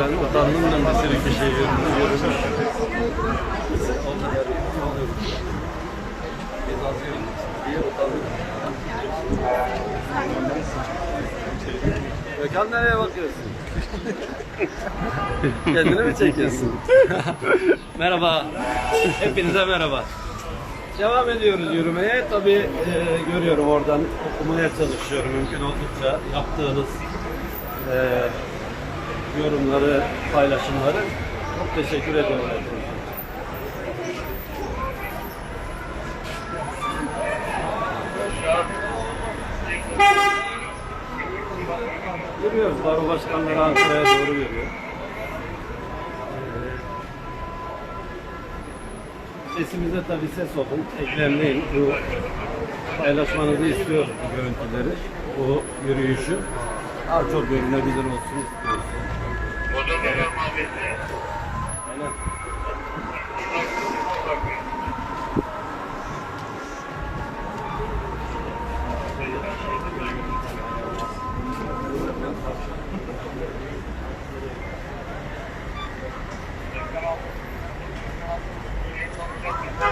Ben utandım ben bir sürü görmüş. Gökhan nereye bakıyorsun? Kendini mi çekiyorsun? merhaba. Hepinize merhaba. Devam ediyoruz yürümeye. Tabii e, görüyorum oradan okumaya çalışıyorum mümkün oldukça yaptığınız e, yorumları, paylaşımları. Çok teşekkür ediyorum. Yürüyoruz. Baro başkanları Ankara'ya doğru yürüyor. Ee, Sesimize tabi ses olun. Eklemleyin. Bu paylaşmanızı istiyoruz bu görüntüleri. Bu yürüyüşü. Daha çok görünebilir olsun istiyoruz. Aynen.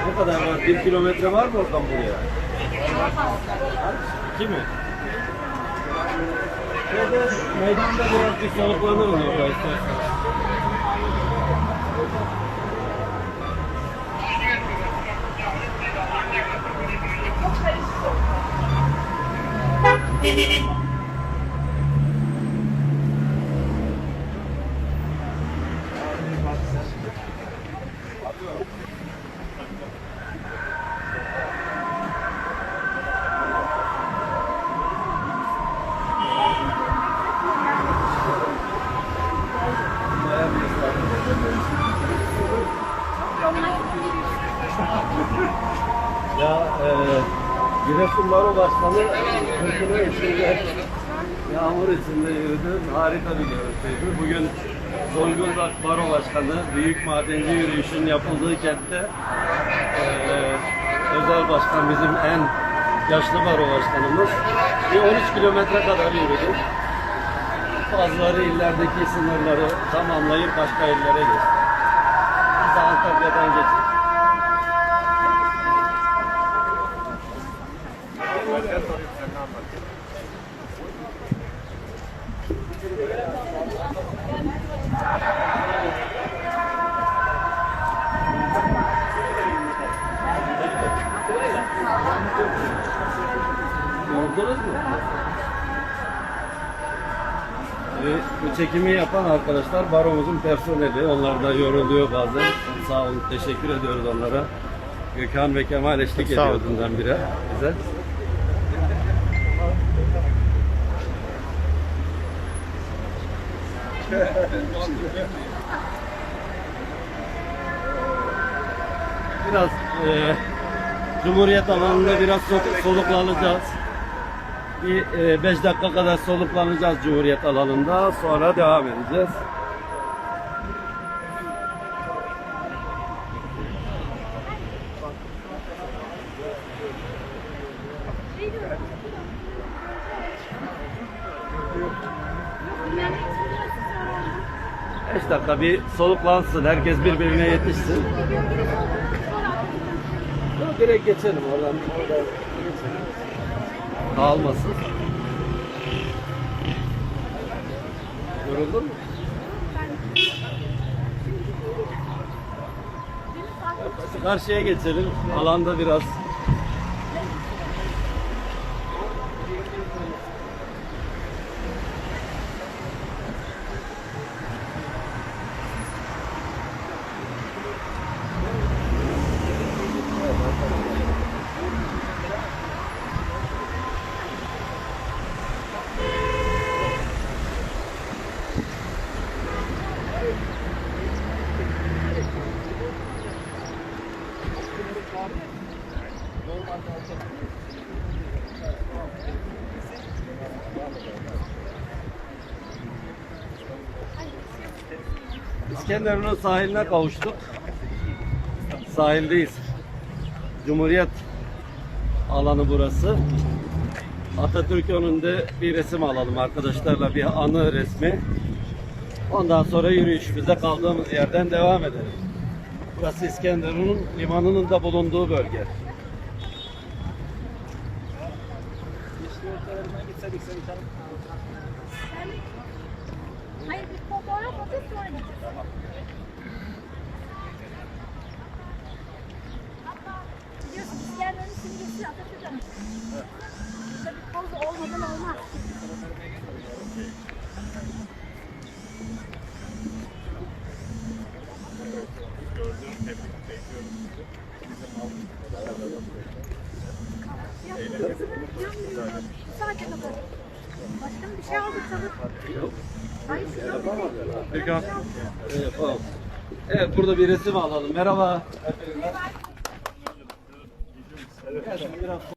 Ne kadar var? Bir kilometre var mı oradan buraya? İki mi? Şeyde, meydanda biraz bir soluklanırız orada istersen. Bayağı Ya e, Giresun Baro Başkanı fırtına içinde, yağmur içinde yürüdü. Harika bir görüntüydü. Bugün Zonguldak Baro Başkanı Büyük Madenci Yürüyüşü'nün yapıldığı kentte e, özel başkan bizim en yaşlı baro başkanımız bir 13 kilometre kadar yürüdü. Bazıları illerdeki sınırları tamamlayıp başka illere geçti. Biz Antalya'dan geçtik. Bu çekimi yapan arkadaşlar baromuzun personeli. Onlar da yoruluyor bazen. Sağ olun, teşekkür ediyoruz onlara. Gökhan ve Kemal eşlik ediyor bundan bire bize. Biraz e, Cumhuriyet alanında biraz sol- soluklanacağız. Bir 5 dakika kadar soluklanacağız Cumhuriyet alanında. Sonra devam edeceğiz. Beş dakika bir soluklansın. Herkes birbirine yetişsin. Direkt geçelim oradan. oradan geçelim. Dağılmasın. Yoruldun mu? Karşıya geçelim. Alanda biraz İskenderun'un sahiline kavuştuk. Sahildeyiz. Cumhuriyet alanı burası. Atatürk önünde bir resim alalım arkadaşlarla bir anı resmi. Ondan sonra yürüyüşümüze kaldığımız yerden devam edelim. Burası İskenderun'un limanının da bulunduğu bölge. Hayır bir fotoğraf atıp sonra gideceğiz. Hatta biliyorsun İskenderun'un simgesi Atatürk'ün. Burada Evet, burada bir resim alalım. Merhaba.